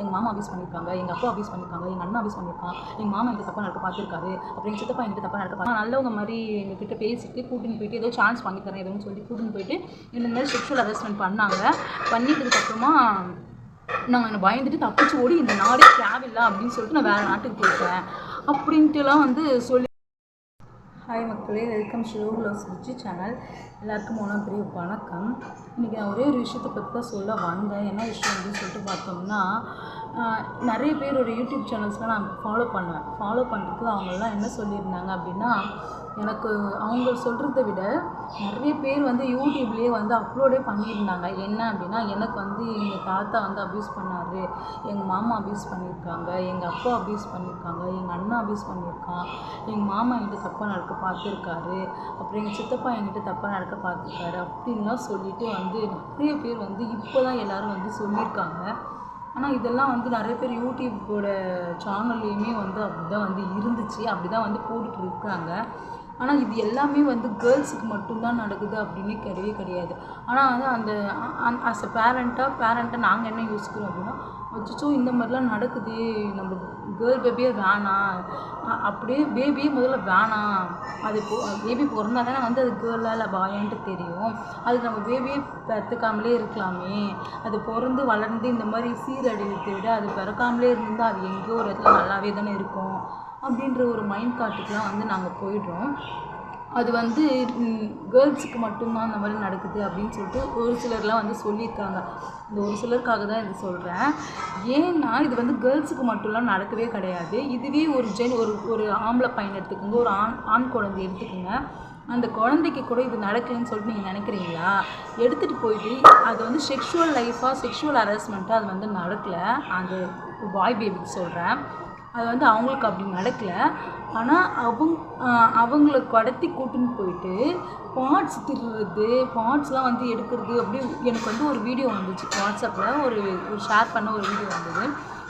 எங்கள் மாமா அபியூஸ் பண்ணியிருக்காங்க எங்கள் அப்பா அபியூஸ் பண்ணியிருக்காங்க எங்கள் அண்ணா அபியூஸ் பண்ணியிருக்கான் எங்கள் மாமா எங்கள் தப்பாக நடக்க பார்த்துருக்காரு அப்புறம் எங்கள் சித்தப்பா எங்கிட்ட தப்பாக நடக்க பார்த்து நல்லவங்க மாதிரி எங்ககிட்ட பேசிட்டு கூட்டின்னு போயிட்டு ஏதோ சான்ஸ் வாங்கி தரேன் எதுவும் சொல்லி கூட்டின்னு போயிட்டு இந்த மாதிரி செக்ஷுவல் ஹரஸ்மெண்ட் பண்ணாங்க. பண்ணிட்டதுக்கப்புறமா நாங்கள் என்னை பயந்துட்டு தப்பிச்சு ஓடி இந்த நாடே தேவையில்லை அப்படின்னு சொல்லிட்டு நான் வேறு நாட்டுக்கு போயிட்டேன். அப்படின்ட்டுலாம் வந்து சொல்லி ஹாய் மக்களே வெல்கம் ஷிரோ லவ்ஸ் விஜி சேனல் எல்லாருக்கும் மோனா பெரிய வணக்கம். இன்றைக்கி நான் ஒரே ஒரு விஷயத்தை பற்றி தான் சொல்ல வந்தேன். என்ன விஷயம் அப்படின்னு சொல்லிட்டு பார்த்தோம்னா நிறைய பேர் ஒரு யூடியூப் சேனல்ஸ்லாம் நான் ஃபாலோ பண்ணுவேன் ஃபாலோ பண்ணுறதுக்கு அவங்கெல்லாம் என்ன சொல்லியிருந்தாங்க அப்படின்னா எனக்கு அவங்க சொல்கிறத விட நிறைய பேர் வந்து யூடியூப்லேயே வந்து அப்லோடே பண்ணியிருந்தாங்க. என்ன அப்படின்னா எனக்கு வந்து எங்கள் தாத்தா வந்து அப்யூஸ் பண்ணார். எங்கள் மாமா அப்யூஸ் பண்ணியிருக்காங்க. எங்கள் அப்பா அப்யூஸ் பண்ணியிருக்காங்க. எங்கள் அண்ணா அப்யூஸ் பண்ணியிருக்கான். எங்கள் மாமா என்கிட்ட தப்பாக நடக்க பார்த்துருக்காரு. அப்புறம் எங்கள் சித்தப்பா என்கிட்ட தப்பாக நடக்க பார்த்துருக்காரு அப்படின்லாம் சொல்லிவிட்டு வந்து நிறைய பேர் வந்து இப்போ தான் எல்லோரும் வந்து சொல்லியிருக்காங்க. ஆனால் இதெல்லாம் வந்து நிறைய பேர் யூடியூப்போட சேனல்லையுமே வந்து அப்படி தான் வந்து இருந்துச்சு. அப்படி தான் வந்து போட்டுட்டு இருக்காங்க. ஆனால் இது எல்லாமே வந்து கேர்ள்ஸுக்கு மட்டும்தான் நடக்குது அப்படின்னு கிடையவே கிடையாது. ஆனால் வந்து அந்த ஆஸ் அ பேரண்ட்டாக பேரண்ட்டாக நாங்கள் என்ன யோசிக்கிறோம் அப்படின்னா அச்சோ இந்த மாதிரிலாம் நடக்குது நம்ம கேர்ள் பேபியே வேணாம் அப்படியே பேபியே முதல்ல வேணாம் அது பேபி பிறந்தா தானே வந்து அது கேர்ளா இல்லை பாயான்ட்டு தெரியும். அதுக்கு நம்ம பேபியே பெற்றுக்காமலே இருக்கலாமே. அது பிறந்து வளர்ந்து இந்த மாதிரி சீரழிவத்தை விட அது பிறக்காமலே இருந்தால் அது எங்கேயோ ஒரு இடத்துல நல்லாவே தானே இருக்கும். அப்படின்ற ஒரு மைண்ட் காட்டுக்கெலாம் வந்து நாங்கள் போயிடுறோம். அது வந்து கேர்ள்ஸுக்கு மட்டும்தான் அந்த மாதிரி நடக்குது அப்படின்னு சொல்லிட்டு ஒரு சிலர்லாம் வந்து சொல்லியிருக்காங்க. இந்த ஒரு சிலருக்காக தான் இது சொல்கிறேன் ஏன்னா இது வந்து கேர்ள்ஸுக்கு மட்டும்லாம் நடக்கவே கிடையாது. இதுவே ஒரு ஜென் ஒரு ஒரு ஆம்பளை பையன் எடுத்துக்கோங்க ஒரு ஆண் ஆண் குழந்தை எடுத்துக்கோங்க. அந்த குழந்தைக்கு கூட இது நடக்கலைன்னு சொல்லிட்டு நீங்கள் நினைக்கிறீங்களா? எடுத்துகிட்டு போயிட்டு அது வந்து செக்ஷுவல் லைஃபாக செக்ஷுவல் ஹராஸ்மெண்ட்டாக அது வந்து நடக்கலை. அந்த பாய் பேபிக்கு சொல்கிறேன் அது வந்து அவங்களுக்கு அப்படி நடக்கலை. ஆனால் அவங்க அவங்கள கடத்தி கூட்டின்னு போயிட்டு பார்ட்ஸ் திருடுறது பார்ட்ஸ்லாம் வந்து எடுக்கிறது அப்படி எனக்கு வந்து ஒரு வீடியோ வந்துச்சு. வாட்ஸ்அப்பில் ஒரு ஒரு ஷேர் பண்ண ஒரு வீடியோ வந்தது.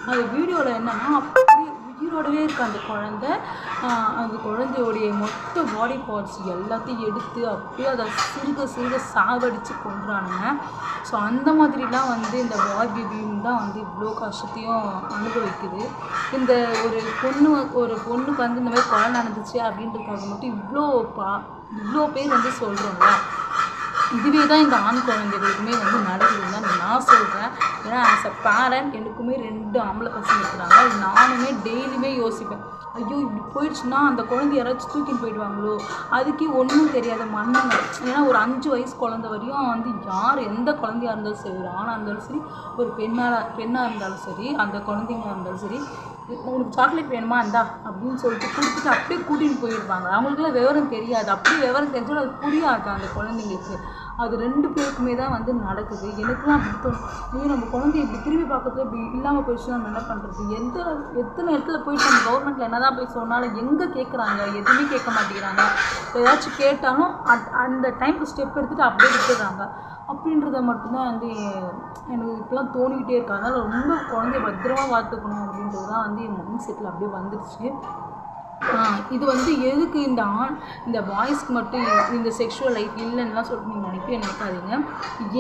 அந்த வீடியோவில் என்னென்னா அப்படியே உயிரோடவே இருக்க அந்த குழந்தை அந்த குழந்தையோடைய மொத்த பாடி பார்ட்ஸ் எல்லாத்தையும் எடுத்து அப்படியே அதை சிறுக சிறுக சாகடித்து கொண்டுறானுங்க ஸோ அந்த மாதிரிலாம் வந்து இந்த பாய் பேபியும் தான் வந்து இவ்வளோ கஷ்டத்தையும் அனுபவிக்குது. இந்த ஒரு பொண்ணு ஒரு பொண்ணுக்கு வந்து இந்த மாதிரி கொலை நடந்துச்சு அப்படின்றதுக்காக மட்டும் இவ்வளோ பா இவ்வளோ பேர் வந்து சொல்கிறோம்ல இதுவே தான் இந்த ஆண் குழந்தைகளுக்குமே வந்து நடக்குதுன்னு தான் நான் சொல்கிறேன் ஏன்னா ஆஸ் அ பேரண்ட் எனக்குமே ரெண்டு ஆம்பளை பசங்க இருக்கிறாங்க. நானுமே டெய்லியுமே யோசிப்பேன். ஐயோ இப்படி போயிடுச்சுன்னா அந்த குழந்தை யாராச்சும் தூக்கின்னு போயிடுவாங்களோ? அதுக்கே ஒன்றும் தெரியாத மண்ணுங்க ஏன்னா ஒரு அஞ்சு வயசு குழந்தை வரையும் வந்து யார் எந்த குழந்தையா இருந்தாலும் சரி ஒரு ஆணாக இருந்தாலும் சரி ஒரு பெண்ணாக பெண்ணாக இருந்தாலும் சரி அந்த குழந்தைங்களா இருந்தாலும் சரி உங்களுக்கு சாக்லேட் வேணுமா? இந்தா அப்படின்னு சொல்லிட்டு கொடுத்துட்டு அப்படியே கூட்டின்னு போயிடுவாங்க. அவங்களுக்குலாம் விவரம் தெரியாது. அப்படியே விவரம் தெரிஞ்சாலும் அது புரியாது அந்த குழந்தைங்களுக்கு. அது ரெண்டு பேருக்குமே தான் வந்து நடக்குது. எனக்குலாம் அப்படி தோணும். ஐயோ நம்ம குழந்தைய இப்படி திரும்பி பார்க்கறது இப்படி இல்லாமல் போயிடுச்சு நம்ம என்ன பண்ணுறது எந்த எத்தனை இடத்துல போயிட்டு நம்ம கவர்மெண்ட்டில் என்ன தான் போய் சொன்னாலும் எங்கே கேட்குறாங்க எதுவுமே கேட்க மாட்டேங்கிறாங்க. ஏதாச்சும் கேட்டாலும் அட் அந்த டைமுக்கு ஸ்டெப் எடுத்துகிட்டு அப்படியே விட்டுடுறாங்க. அப்படின்றத மட்டும்தான் வந்து எனக்கு இப்போலாம் தோணிக்கிட்டே இருக்கு. அதனால் ரொம்ப குழந்தைய பத்திரமா பார்த்துக்கணும் அப்படின்றது தான் வந்து என் மைண்ட் செட்டில் அப்படியே வந்துடுச்சு இது வந்து எதுக்கு இந்த ஆண் இந்த பாய்ஸ்க்கு மட்டும் இந்த செக்ஷுவல் லைஃப் இல்லைன்னுலாம் சொல்லிட்டு நீங்கள் நினைக்கவே நினைக்காதீங்க.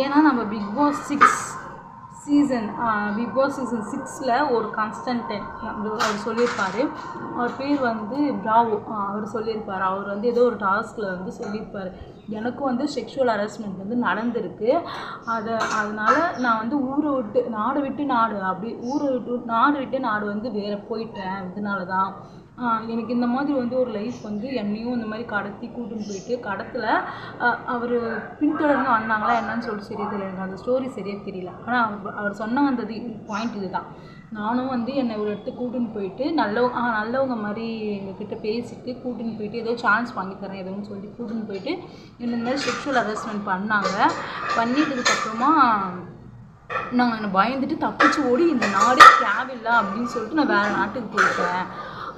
ஏன்னா நம்ம Bigg Boss six season Bigg Boss season சிக்ஸில் ஒரு கான்ஸ்டன்டன் அவர் சொல்லியிருப்பார். அவர் பேர் வந்து பிராவோ அவர் சொல்லியிருப்பார். அவர் வந்து ஏதோ ஒரு டாஸ்கில் வந்து சொல்லியிருப்பார். எனக்கும் வந்து செக்ஷுவல் ஹராஸ்மெண்ட் வந்து நடந்திருக்கு. அதை அதனால் நான் வந்து ஊரை விட்டு நாடு விட்டு நாடு அப்படி ஊரை விட்டு நாடு விட்டு நாடு வந்து வேறு போயிட்டேன். இதனால தான் எனக்கு இந்த மாதிரி வந்து ஒரு லைஃப் வந்து என்னையும் இந்த மாதிரி கடத்தி கூட்டின்னு போயிட்டு கடத்தில் அவர் பின்தொடர்ந்து வந்தாங்களா என்னன்னு சொல்லிட்டு சரியா தெரியல. எனக்கு அந்த ஸ்டோரி சரியாக தெரியல. ஆனால் அவர் அவர் சொன்ன வந்தது பாயிண்ட் இதுதான். நானும் வந்து என்னை ஒரு இடத்துக்கு கூட்டின்னு போயிட்டு நல்லவங்க ஆ நல்லவங்க மாதிரி எங்ககிட்ட பேசிட்டு கூட்டின்னு போயிட்டு ஏதோ சான்ஸ் வாங்கி தரேன் எதுவும் சொல்லி கூட்டின்னு போயிட்டு என்ன இந்த மாதிரி செக்ஷுவல் ஹராஸ்மெண்ட் பண்ணாங்க. பண்ணிட்டதுக்கப்புறமா நாங்கள் என்னை பயந்துட்டு தப்பிச்சு ஓடி இந்த நாடே தேவையில்லை அப்படின்னு சொல்லிட்டு நான் வேறு நாட்டுக்கு போயிட்டேன்.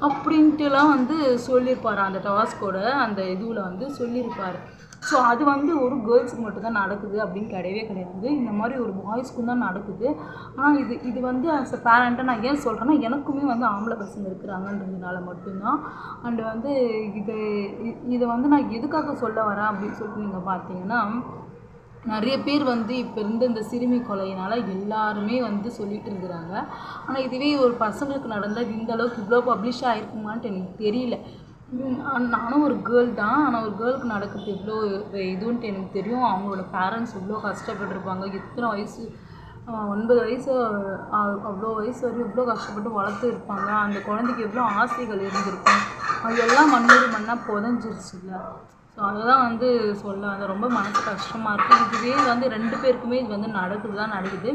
அப்படின்ட்டுலாம் வந்து சொல்லியிருப்பார். அந்த டாஸ்கோட அந்த இதுவில் வந்து சொல்லியிருப்பார். ஸோ அது வந்து ஒரு கேர்ள்ஸுக்கு மட்டும்தான் நடக்குது அப்படின்னு கிடையவே கிடையாது. இந்த மாதிரி ஒரு பாய்ஸ்க்கும் தான் நடக்குது. ஆனால் இது இது வந்து ஆஸ் அ பேரண்ட்டாக நான் ஏன் சொல்கிறேன்னா எனக்குமே வந்து ஆம்பளை பசங்க இருக்கிறாங்கன்றதுனால மட்டும்தான். அண்டு வந்து இது இதை வந்து நான் எதுக்காக சொல்ல வரேன் அப்படின்னு சொல்லிட்டு நீங்கள் பார்த்தீங்கன்னா நிறைய பேர் வந்து இப்போ இருந்த இந்த சிறுமி கொலையினால் எல்லாருமே வந்து சொல்லிட்டு இருக்கிறாங்க. ஆனால் இதுவே ஒரு பசங்களுக்கு நடந்தால் இந்த அளவுக்கு இவ்வளோ பப்ளிஷ் ஆகிருக்குமான்ட்டு எனக்கு தெரியல. நானும் ஒரு கேர்ள் தான். ஆனால் ஒரு கேர்ளுக்கு நடக்கிறது இவ்வளோ இதுன்ட்டு எனக்கு தெரியும். அவங்களோட பேரண்ட்ஸ் இவ்வளோ கஷ்டப்பட்டிருப்பாங்க. எத்தனை வயசு ஒன்பது வயசு அவ்வளோ வயசு வரையும் இவ்வளோ கஷ்டப்பட்டு வளர்த்து இருப்பாங்க. அந்த குழந்தைக்கு எவ்வளோ ஆசைகள் இருந்திருக்கும். அது எல்லாம் மண்ணூறு மண்ணாக புதஞ்சிருச்சுல்ல. ஸோ அதுதான் வந்து சொல்ல வந்து ரொம்ப மனசு கஷ்டமாக இருக்குது இதுவே வந்து ரெண்டு பேருக்குமே இது வந்து நடக்குது தான் நடக்குது.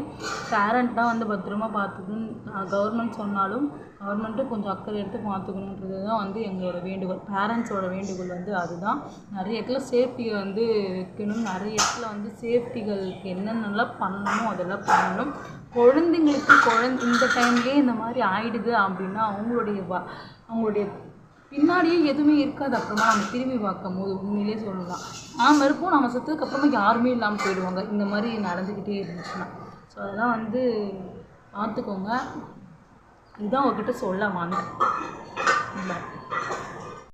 பேரண்ட் தான் வந்து பத்திரமா பார்த்துக்கணும் கவர்மெண்ட் சொன்னாலும் கவர்மெண்ட்டும் கொஞ்சம் அக்கறை எடுத்து பார்த்துக்கணுன்றது தான் வந்து எங்களோட வேண்டுகோள். பேரண்ட்ஸோட வேண்டுகோள் வந்து அதுதான். நிறைய இடத்துல சேஃப்டியை வந்து வைக்கணும். நிறைய இடத்துல வந்து சேஃப்டிகளுக்கு என்னென்னலாம் பண்ணணும் அதெல்லாம் பண்ணணும். குழந்தைங்களுக்கு குழந்தை இந்த டைம்லேயே இந்த மாதிரி ஆயிடுது அப்படின்னா அவங்களுடைய அவங்களுடைய பின்னாடியே எதுவுமே இருக்காது அப்புறமா நம்ம திரும்பி பார்க்கும் போது உண்மையிலே சொல்லலாம். நாம் இருப்போம் நம்ம செத்ததுக்கு அப்புறமா யாருமே இல்லாமல் போயிடுவாங்க. இந்த மாதிரி நடந்துக்கிட்டே இருந்துச்சுன்னா. ஸோ அதெல்லாம் வந்து பார்த்துக்கோங்க. இதுதான் உங்ககிட்ட சொல்ல வாங்க